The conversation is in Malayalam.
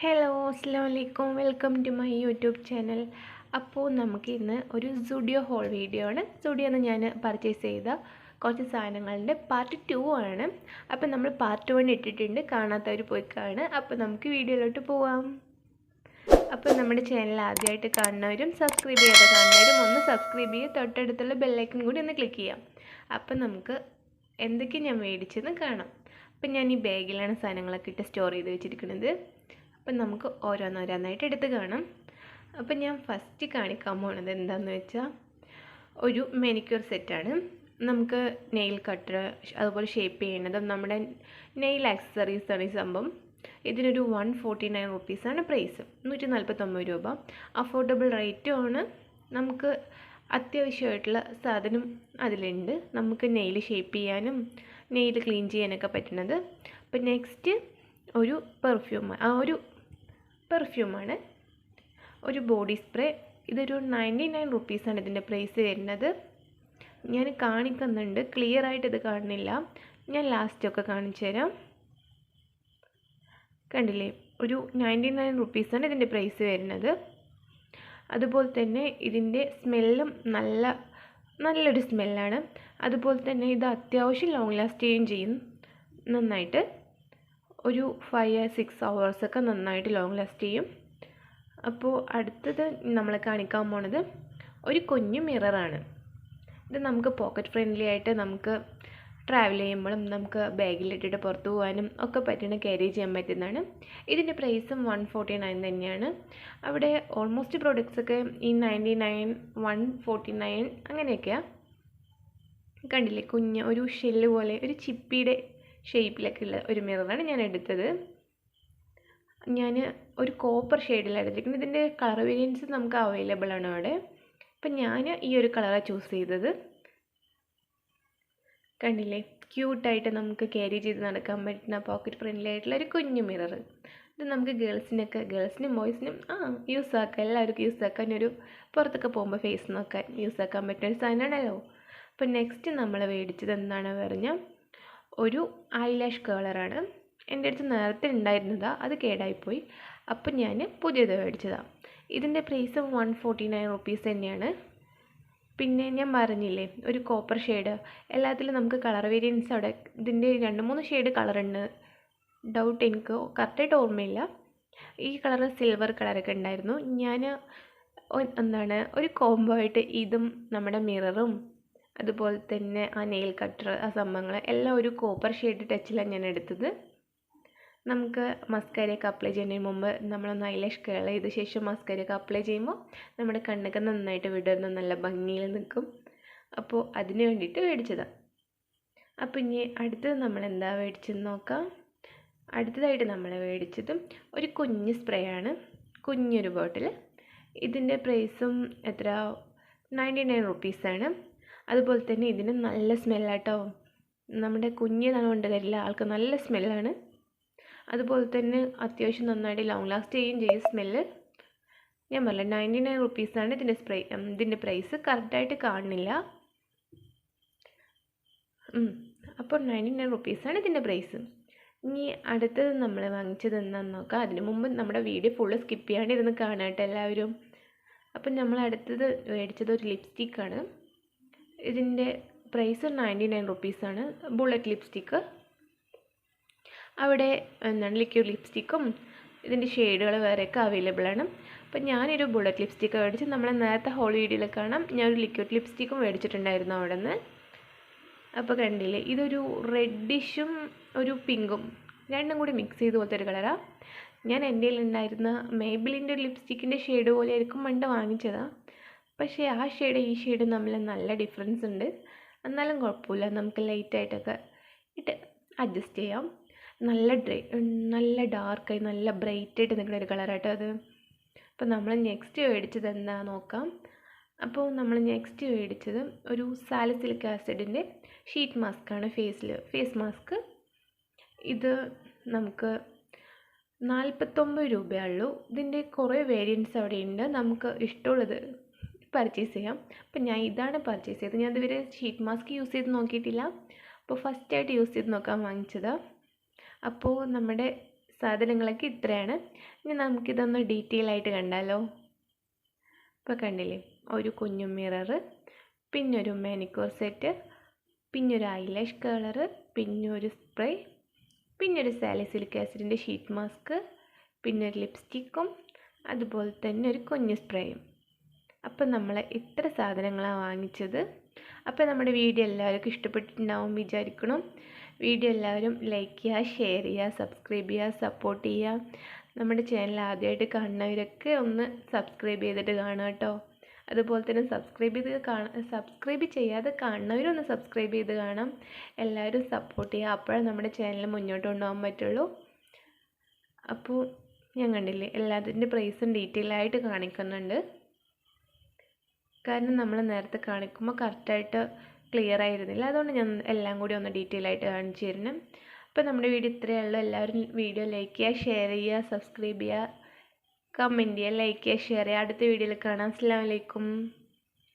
ഹലോ അസ്സാം വലൈക്കും welcome to my YouTube channel അപ്പോൾ നമുക്ക് ഇന്ന് ഒരു സുഡിയോ ഹോൾ വീഡിയോ ആണ്. സുഡിയോ എന്ന് ഞാൻ പർച്ചേസ് ചെയ്ത കുറച്ച് സാധനങ്ങളുടെ പാർട്ട് ടു ആണ്. അപ്പോൾ നമ്മൾ പാർട്ട് വൺ ഇട്ടിട്ടുണ്ട്. കാണാത്തവർ പോയി കാണുക. അപ്പോൾ നമുക്ക് വീഡിയോയിലോട്ട് പോവാം. അപ്പോൾ നമ്മുടെ ചാനൽ ആദ്യമായിട്ട് കാണുന്നവരും സബ്സ്ക്രൈബ് ചെയ്യാതെ കാണുന്നവരും ഒന്ന് സബ്സ്ക്രൈബ് ചെയ്യുക. തൊട്ടടുത്തുള്ള ബെല്ലൈക്കൺ കൂടി ഒന്ന് ക്ലിക്ക് ചെയ്യാം. അപ്പോൾ നമുക്ക് എന്തൊക്കെ ഞാൻ മേടിച്ചെന്ന് കാണാം. അപ്പം ഞാൻ ഈ ബാഗിലാണ് സാധനങ്ങളൊക്കെ ഇട്ട് സ്റ്റോർ ചെയ്ത് വെച്ചിരിക്കുന്നത്. അപ്പം നമുക്ക് ഓരോന്നോരോന്നായിട്ട് എടുത്ത് കാണാം. അപ്പം ഞാൻ ഫസ്റ്റ് കാണിക്കാൻ പോണത് എന്താണെന്ന് വെച്ചാൽ ഒരു മെനിക്യൂർ സെറ്റാണ് നമുക്ക് നെയിൽ കട്ടർ അതുപോലെ ഷേപ്പ് ചെയ്യുന്നതും നമ്മുടെ നെയിൽ ആക്സസറീസ് ആണ് ഈ സംഭവം. ഇതിനൊരു വൺ ഫോർട്ടി നയൻ റുപ്പീസാണ് പ്രൈസ് നൂറ്റി നാൽപ്പത്തൊമ്പത് രൂപ അഫോർഡബിൾ റേറ്റും ആണ്. നമുക്ക് അത്യാവശ്യമായിട്ടുള്ള സാധനം അതിലുണ്ട്. നമുക്ക് നെയിൽ ഷേപ്പ് ചെയ്യാനും നെയിൽ ക്ലീൻ ചെയ്യാനൊക്കെ പറ്റുന്നത്. അപ്പം നെക്സ്റ്റ് ഒരു പെർഫ്യൂം ആ ഒരു പെർഫ്യൂമാണ്. ഒരു ബോഡി സ്പ്രേ. ഇതൊരു നയന്റി നയൻ റുപ്പീസാണ് ഇതിന്റെ പ്രൈസ് വരുന്നത്. ഞാൻ കാണിക്കുന്നുണ്ട്. ക്ലിയർ ആയിട്ട് ഇത് കാണുന്നില്ല. ഞാൻ ലാസ്റ്റൊക്കെ കാണിച്ചു തരാം. കണ്ടില്ലേ? ഒരു നയന്റി നയൻ റുപ്പീസാണ് ഇതിന്റെ പ്രൈസ് വരുന്നത്. അതുപോലെ തന്നെ ഇതിന്റെ സ്മെല്ലും നല്ല നല്ലൊരു സ്മെല്ലാണ്. അതുപോലെ തന്നെ ഇത് അത്യാവശ്യം ലോങ് ലാസ്റ്റ് ചെയ്യുകയും ചെയ്യും. നന്നായിട്ട്. ഒരു ഫൈവ് സിക്സ് ഹവേഴ്സൊക്കെ നന്നായിട്ട് ലോങ് ലാസ്റ്റ് ചെയ്യും. അപ്പോൾ അടുത്തത് നമ്മൾ കാണിക്കാൻ പോണത് ഒരു കുഞ്ഞു മിററാണ് ഇത് നമുക്ക് പോക്കറ്റ് ഫ്രണ്ട്ലി ആയിട്ട് നമുക്ക് ട്രാവൽ ചെയ്യുമ്പോഴും നമുക്ക് ബാഗിലിട്ടിട്ട് പുറത്തു പോകാനും ഒക്കെ പറ്റുന്ന ക്യാരി ചെയ്യാൻ പറ്റുന്നതാണ്. ഇതിന്റെ പ്രൈസും വൺ ഫോർട്ടി നയൻ തന്നെയാണ്. അവിടെ ഓൾമോസ്റ്റ് പ്രോഡക്റ്റ്സൊക്കെ ഈ ninety nine one forty nine അങ്ങനെയൊക്കെയാണ് കണ്ടില്ലേ? കുഞ്ഞ് ഒരു ഷെല്ല് പോലെ ഒരു ചിപ്പിയുടെ ഷേപ്പിലൊക്കെ ഉള്ള ഒരു മിററാണ് ഞാൻ എടുത്തത്. ഞാൻ ഒരു കോപ്പർ ഷെയ്ഡിലാണ് എടുത്തിരിക്കുന്നത്. ഇതിന്റെ കളർ വേരിയൻസ് നമുക്ക് അവൈലബിൾ ആണ് അവിടെ. അപ്പം ഞാൻ ഈ ഒരു കളറാണ് ചൂസ് ചെയ്തത്. കണ്ടില്ലേ? ക്യൂട്ടായിട്ട് നമുക്ക് ക്യാരി ചെയ്ത് നടക്കാൻ പറ്റുന്ന പോക്കറ്റ് ഫ്രണ്ട്ലി ആയിട്ടുള്ള ഒരു കുഞ്ഞു മിറർ ഇത് നമുക്ക് ഗേൾസിനൊക്കെ ഗേൾസിനും ബോയ്സിനും ആ യൂസ് ആക്കാം. എല്ലാവർക്കും യൂസ് ആക്കാൻ ഒരു പുറത്തൊക്കെ പോകുമ്പോൾ ഫേസ് നോക്കാൻ യൂസ് ആക്കാൻ പറ്റുന്ന ഒരു സാധനമാണല്ലോ. അപ്പം നെക്സ്റ്റ് നമ്മൾ മേടിച്ചത് എന്താണെന്ന് പറഞ്ഞാൽ ഒരു ഐലാഷ് കേളറാണ് എന്റെ അടുത്ത് നേരത്തെ ഉണ്ടായിരുന്നതാ അത് കേടായിപ്പോയി. അപ്പം ഞാൻ പുതിയത് മേടിച്ചതാണ് ഇതിന്റെ price one forty nine rupees തന്നെയാണ്. പിന്നെ ഞാൻ പറഞ്ഞില്ലേ ഒരു കോപ്പർ ഷെയ്ഡ് എല്ലാത്തിലും നമുക്ക് കളർ വേരിയൻസ് അവിടെ ഇതിന്റെ രണ്ട് മൂന്ന് ഷെയ്ഡ് കളറുണ്ട് ഡൗട്ട് എനിക്ക് കറക്റ്റായിട്ട് ഓർമ്മയില്ല. ഈ കളർ സിൽവർ കളറൊക്കെ ഉണ്ടായിരുന്നു. ഞാൻ എന്താണ് ഒരു കോംബോ ആയിട്ട് ഇതും നമ്മുടെ മിററും അതുപോലെ തന്നെ ആ നെയിൽ കട്ടർ ആ സംഭവങ്ങൾ എല്ലാം ഒരു കോപ്പർ ഷെയ്ഡ് ടച്ചിലാണ് ഞാൻ എടുത്തത്. നമുക്ക് മസ്കാരയൊക്കെ അപ്ലൈ ചെയ്യുന്നതിന് മുമ്പ് നമ്മളൊന്ന് ഐലാഷ് കേൾ ചെയ്ത ശേഷം മസ്കാരയൊക്കെ അപ്ലൈ ചെയ്യുമ്പോൾ നമ്മുടെ കണ്ണൊക്കെ നന്നായിട്ട് വിടർന്ന് നല്ല ഭംഗിയിൽ നിൽക്കും. അപ്പോൾ അതിന് വേണ്ടിയിട്ട് മേടിച്ചതാണ് അപ്പോൾ ഇനി അടുത്തത് നമ്മൾ എന്താ മേടിച്ചെന്ന് നോക്കാം. അടുത്തതായിട്ട് നമ്മൾ മേടിച്ചതും ഒരു കുഞ്ഞ് സ്പ്രേ ആണ്. കുഞ്ഞൊരു ബോട്ടിൽ ഇതിന്റെ പ്രൈസും എത്ര നയന്റി നയൻ റുപ്പീസാണ് അതുപോലെ തന്നെ ഇതിന് നല്ല സ്മെല്ലാട്ടോ. നമ്മുടെ കുഞ്ഞിനാണ് കൊണ്ട് തരില്ല. ആൾക്ക് നല്ല സ്മെല്ലാണ്. അതുപോലെ തന്നെ അത്യാവശ്യം നന്നായിട്ട് ലോങ് ലാസ്റ്റ് ചെയ്യും ചെയ്യും സ്മെല്ല്. ഞാൻ പറഞ്ഞ നയന്റി നയൻ റുപ്പീസാണ് ഇതിന്റെ സ്പ്രൈ ഇതിന്റെ പ്രൈസ് കറക്റ്റായിട്ട് കാണുന്നില്ല. അപ്പോൾ നയന്റി നയൻ റുപ്പീസാണ് ഇതിന്റെ പ്രൈസ് ഇനി അടുത്തത് നമ്മൾ വാങ്ങിച്ചത് എന്താണെന്ന് നോക്കാം. അതിന് മുമ്പ് നമ്മുടെ വീഡിയോ ഫുള്ള് സ്കിപ്പ് ചെയ്യാണ്ട് ഇരുന്ന് കാണാട്ടെ എല്ലാവരും. അപ്പം നമ്മൾ അടുത്തത് മേടിച്ചത് ഒരു ലിപ്സ്റ്റിക്കാണ് ഇതിന്റെ പ്രൈസ് നയന്റി നയൻ റുപ്പീസാണ് ബുള്ളറ്റ് ലിപ്സ്റ്റിക്ക് അവിടെ എന്താണ് ലിക്വിഡ് ലിപ്സ്റ്റിക്കും ഇതിന്റെ ഷെയ്ഡുകൾ വേറെയൊക്കെ അവൈലബിൾ ആണ്. അപ്പം ഞാനൊരു ബുള്ളറ്റ് ലിപ്സ്റ്റിക്ക് മേടിച്ച് നമ്മൾ നേരത്തെ ഹോൾ വീഡിയോയിൽ കാണാം. ഞാനൊരു ലിക്വിഡ് ലിപ്സ്റ്റിക്കും മേടിച്ചിട്ടുണ്ടായിരുന്നു അവിടെ നിന്ന് അപ്പോൾ കണ്ടില്ലേ ഇതൊരു റെഡിഷും ഒരു പിങ്കും രണ്ടും കൂടി മിക്സ് ചെയ്ത് പോലത്തെ ഒരു കളറാണ് ഞാൻ എന്റെ ഉണ്ടായിരുന്ന മേബിളിന്റെ ഒരു ലിപ്സ്റ്റിക്കിന്റെ ഷെയ്ഡ് പോലെ ആയിരിക്കും പണ്ട് വാങ്ങിച്ചതാണ് പക്ഷേ ആ ഷെയ്ഡ് ഈ ഷെയ്ഡ് തമ്മിൽ നല്ല ഡിഫറൻസ് ഉണ്ട്. എന്നാലും കുഴപ്പമില്ല. നമുക്ക് ലൈറ്റായിട്ടൊക്കെ ഇട്ട് അഡ്ജസ്റ്റ് ചെയ്യാം. നല്ല ഡ്രൈ നല്ല ഡാർക്കായി നല്ല ബ്രൈറ്റായിട്ട് നിൽക്കുന്ന ഒരു കളറാട്ടോ അത്. അപ്പോൾ നമ്മൾ നെക്സ്റ്റ് മേടിച്ചത് എന്താ നോക്കാം. അപ്പോൾ നമ്മൾ നെക്സ്റ്റ് മേടിച്ചത് ഒരു സാലിസിലിക് ആസിഡിന്റെ ഷീറ്റ് മാസ്കാണ് ഫേസിൽ ഫേസ് മാസ്ക് ഇത് നമുക്ക് നാൽപ്പത്തൊമ്പത് രൂപയുള്ളൂ ഇതിന്റെ കുറേ വേരിയൻസ് അവിടെയുണ്ട് നമുക്ക് ഇഷ്ടമുള്ളത് പർച്ചേസ് ചെയ്യാം. അപ്പം ഞാൻ ഇതാണ് പർച്ചേസ് ചെയ്തത്. ഞാൻ ഇതുവരെ ഷീറ്റ് മാസ്ക് യൂസ് ചെയ്ത് നോക്കിയിട്ടില്ല. അപ്പോൾ ഫസ്റ്റായിട്ട് യൂസ് ചെയ്ത് നോക്കാൻ വാങ്ങിച്ചത്. അപ്പോൾ നമ്മുടെ സാധനങ്ങളൊക്കെ ഇത്രയാണ്. ഇനി നമുക്കിതൊന്ന് ഡീറ്റെയിൽ ആയിട്ട് കണ്ടാലോ? ഇപ്പോൾ കണ്ടില്ലേ? ഒരു കുഞ്ഞു മിററ് പിന്നെ ഒരു മാനിക്യൂർ സെറ്റ് പിന്നെ ഒരു ഐലാഷ് കളറ് പിന്നെ ഒരു സ്പ്രേ പിന്നെ ഒരു സാലിസിലിക് ആസിഡിന്റെ ഷീറ്റ് മാസ്ക് പിന്നെ ഒരു ലിപ്സ്റ്റിക്കും അതുപോലെ തന്നെ ഒരു കുഞ്ഞു സ്പ്രേയും അപ്പം നമ്മൾ ഇത്ര സാധനങ്ങളാണ് വാങ്ങിച്ചത്. അപ്പോൾ നമ്മുടെ വീഡിയോ എല്ലാവർക്കും ഇഷ്ടപ്പെട്ടിട്ടുണ്ടാവും വിചാരിക്കണം വീഡിയോ എല്ലാവരും ലൈക്ക് ചെയ്യുക ഷെയർ ചെയ്യുക സബ്സ്ക്രൈബ് ചെയ്യുക സപ്പോർട്ട് ചെയ്യുക. നമ്മുടെ ചാനൽ ആദ്യമായിട്ട് കാണുന്നവരൊക്കെ ഒന്ന് സബ്സ്ക്രൈബ് ചെയ്തിട്ട് കാണുക കേട്ടോ. അതുപോലെ തന്നെ സബ്സ്ക്രൈബ് ചെയ്ത് കാണാൻ സബ്സ്ക്രൈബ് ചെയ്യാതെ കാണുന്നവരൊന്ന് സബ്സ്ക്രൈബ് ചെയ്ത് കാണാം. എല്ലാവരും സപ്പോർട്ട് ചെയ്യുക. അപ്പോഴേ നമ്മുടെ ചാനൽ മുന്നോട്ട് കൊണ്ടുപോകാൻ പറ്റുള്ളൂ. അപ്പോൾ ഞാൻ കണ്ടില്ലേ എല്ലാത്തിന്റെ പ്രൈസും ഡീറ്റെയിൽ ആയിട്ട് കാണിക്കുന്നുണ്ട്. കാരണം നമ്മൾ നേരത്തെ കാണിക്കുമ്പോൾ കറക്റ്റായിട്ട് ക്ലിയർ ആയിരുന്നില്ല. അതുകൊണ്ട് ഞാൻ എല്ലാം കൂടി ഒന്ന് ഡീറ്റെയിൽ ആയിട്ട് കാണിച്ചു തരണം അപ്പോൾ നമ്മുടെ വീഡിയോ ഇത്രയേ ഉള്ളൂ. എല്ലാവരും വീഡിയോ ലൈക്ക് ചെയ്യുക ഷെയർ ചെയ്യുക സബ്സ്ക്രൈബ് ചെയ്യുക. കമന്റ് ചെയ്യുക ലൈക്ക് ചെയ്യുക ഷെയർ ചെയ്യുക. അടുത്ത വീഡിയോയിൽ കാണാം. അസ്സാം വലൈക്കും